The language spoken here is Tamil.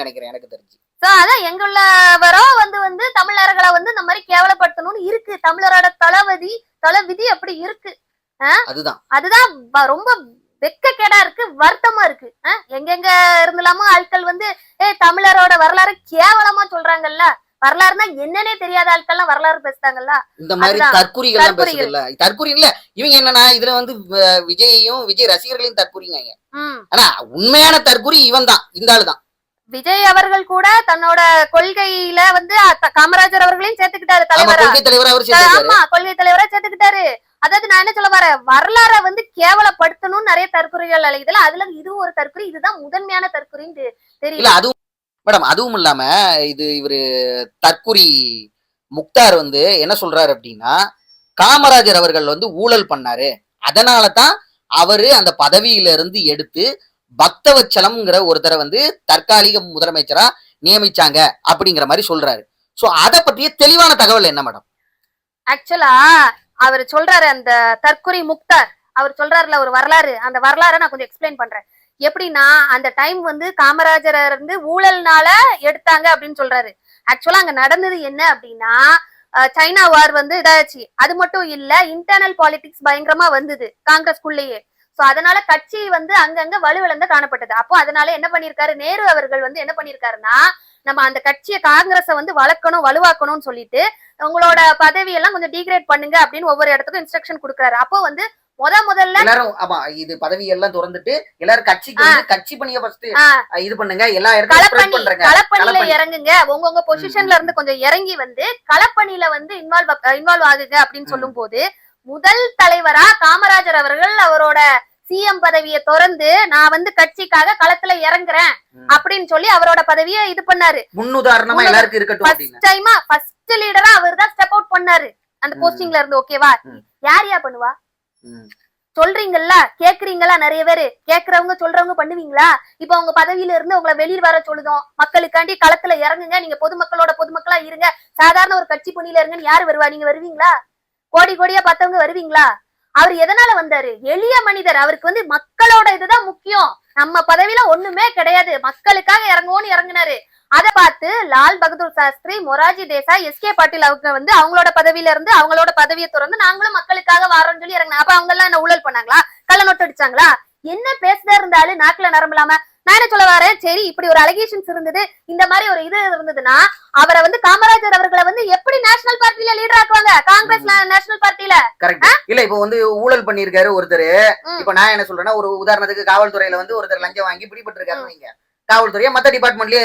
நினைக்கிறேன் எனக்கு தெரிஞ்சு. சோ அதான் எங்குள்ளவரோ வந்து வந்து தமிழர்களை வந்து இந்த மாதிரி கேவலப்படுத்தணும்னு இருக்கு. தமிழரோட தளபதி தளவிதி அப்படி இருக்கு. அதுதான். அதுதான் ரொம்ப வெக்கக்கேடா இருக்கு வருத்தமா இருக்கு. எங்கெங்க இருந்தலாமோ ஆட்கள் வந்து ஏ தமிழரோட வரலாறு கேவலமா சொல்றாங்கல்ல. வரலாறுனா என்னன்னே தெரியாத ஆட்கள்லாம் வரலாறு பேசுறாங்கல்ல. இந்த மாதிரி அதுதான். தற்குறிகள். எல்லாம் தற்குறிகள். பேசுது இல்ல இவங்க என்னன்னா இதுல வந்து விஜயையும் விஜய் ரசிகர்களையும் தற்குறிங்க ம். ஆனா உண்மையான தற்குறி இவன் தான் இந்த ஆளு தான் விஜய் அவர்கள் கூட தன்னோட கொள்கையில வந்து காமராஜர் அவர்களையும் சேர்த்துக்கிட்டாரு தலைவரா? ஆமா கொள்கை தலைவரா சேர்த்துக்கிட்டாரு. அதாவது நான் என்ன சொல்ல வரேன்? வரலாற வந்து கேவலப்படுத்தணும்னு நிறைய தற்கொலைகள் அழைக்குதுல அதுல இதுவும் ஒரு தற்கொலை இதுதான் முதன்மையான தற்கொலைன்னு தெரியல அதுவும் மேடம் அதுவும் இல்லாம இது இவரு தற்குறி முக்தார் வந்து என்ன சொல்றாரு அப்படின்னா காமராஜர் அவர்கள் வந்து ஊழல் பண்ணாரு. அதனால தான் அவரு அந்த பதவியில இருந்து எடுத்து பக்தவச்சலம்ங்கிற ஒருத்தரை வந்து தற்காலிக முதலமைச்சரா நியமிச்சாங்க அப்படிங்கிற மாதிரி சொல்றாரு. சோ அதை பற்றிய தெளிவான தகவல் என்ன மேடம் ஆக்சுவலா அவர் சொல்றாரு அந்த தற்கொலை முக்தார் அவர் சொல்றாருல ஒரு வரலாறு. அந்த வரலாறை நான் கொஞ்சம் எக்ஸ்பிளைன் பண்றேன். எப்படின்னா அந்த டைம் வந்து காமராஜர் இருந்து ஊழல்னால எடுத்தாங்க அப்படின்னு சொல்றாரு. ஆக்சுவலா அங்க நடந்தது என்ன அப்படின்னா சைனா வார் வந்து இதாச்சு. அது மட்டும் இல்ல இன்டர்னல் பாலிடிக்ஸ் பயங்கரமா வந்தது காங்கிரஸ்குள்ளேயே சோ அதனால கட்சி வந்து அங்கங்க வலுவிழந்து காணப்பட்டது. அப்போ அதனால என்ன பண்ணிருக்காரு நேரு அவர்கள் வந்து என்ன பண்ணிருக்காருன்னா நம்ம அந்த கட்சியை காங்கிரஸை வந்து வளர்க்கணும் வலுவாக்கணும்னு சொல்லிட்டு உங்களோட பதவி எல்லாம் கொஞ்சம் டீக்ரேட் பண்ணுங்க அப்படின்னு ஒவ்வொரு இடத்துக்கும் இன்ஸ்ட்ரக்ஷன் கொடுக்குறாரு. அப்போ வந்து முத முதல்ல எல்லாரும் ஆமா இது பதவி எல்லாம் திறந்துட்டு எல்லாரும் கட்சிக்கு கட்சி பணியை ஃபர்ஸ்ட் இது பண்ணுங்க எல்லா இடத்துலயும் களப்பணியில களப்பணி. இறங்குங்க. உங்க உங்க பொசிஷன்ல இருந்து கொஞ்சம் இறங்கி வந்து களப்பணியில வந்து இன்வால்வ் இன்வால்வ் ஆகுங்க அப்படின்னு. சொல்லும் போது முதல் தலைவரா காமராஜர் அவர்கள் அவரோட சிஎம் பதவியை திறந்து நான் வந்து கட்சிக்காக களத்துல இறங்குறேன். அப்படின்னு சொல்லி அவரோட பதவியை இது பண்ணாரு. முன்னுதாரணமா முன்னுதா- எல்லாருக்கும் இருக்கட்டும் ஃபர்ஸ்ட் டைமா ஃபர்ஸ்ட் லீடரா அவர் தான் ஸ்டெப் அவுட் பண்ணாரு. அந்த. போஸ்டிங்ல இருந்து ஓகேவா. யார் யா பண்ணுவா. சொல்றீங்கல்ல கேக்குறீங்களா நிறைய பேரு? கேக்குறவங்க சொல்றவங்க பண்ணுவீங்களா? இப்ப உங்க பதவியில இருந்து உங்களை வெளியில் வர சொல்லுதோம். மக்களுக்காண்டி களத்துல இறங்குங்க. நீங்க பொதுமக்களோட பொதுமக்களா இருங்க. சாதாரண ஒரு கட்சி பணியில இருங்கன்னு யாரு வருவா? நீங்க வருவீங்களா? கோடி கோடியா பார்த்தவங்க வருவீங்களா? அவர் எதனால வந்தாரு? எளிய மனிதர். அவருக்கு வந்து மக்களோட இதுதான் முக்கியம். நம்ம பதவியில ஒண்ணுமே கிடையாது. மக்களுக்காக இறங்குவோம்னு இறங்குனாரு. அதை பார்த்து லால் பகதூர் சாஸ்திரி மொராஜி தேசாய் எஸ் கே பாட்டீல் அவங்க வந்து அவங்களோட பதவியில இருந்து அவங்களோட பதவியை திறந்து நாங்களும் மக்களுக்காக வாரோம்னு சொல்லி இறங்கினா அப்ப அவங்க எல்லாம் என்ன ஊழல் பண்ணாங்களா? கள்ள நோட்டு அடிச்சாங்களா? என்ன பேசுதா இருந்தாலும் நாக்குல நரம்பலாம நான் என்ன சொல்ல வரேன்? சரி இப்படி ஒரு அலிகேஷன்ஸ் இருந்தது. இந்த மாதிரி ஒரு இது இருந்ததுன்னா அவரை வந்து காமராஜர் அவர்களை வந்து எப்படி நேஷனல் பார்ட்டில லீடர் ஆக்குவாங்க. காங்கிரஸ் நேஷனல் பார்ட்டில கரெக்ட் இல்ல இப்போ வந்து ஊழல் பண்ணிருக்காரு ஒருத்தர். இப்போ நான் என்ன சொல்றேன்னா ஒரு உதாரணத்துக்கு காவல்துறையில வந்து ஒருத்தர் லஞ்சம் வாங்கி பிடிபட்டு இருக்காருன்னு வைங்க. காவல்துறையா மத்த டிபார்ட்மெண்ட்லயே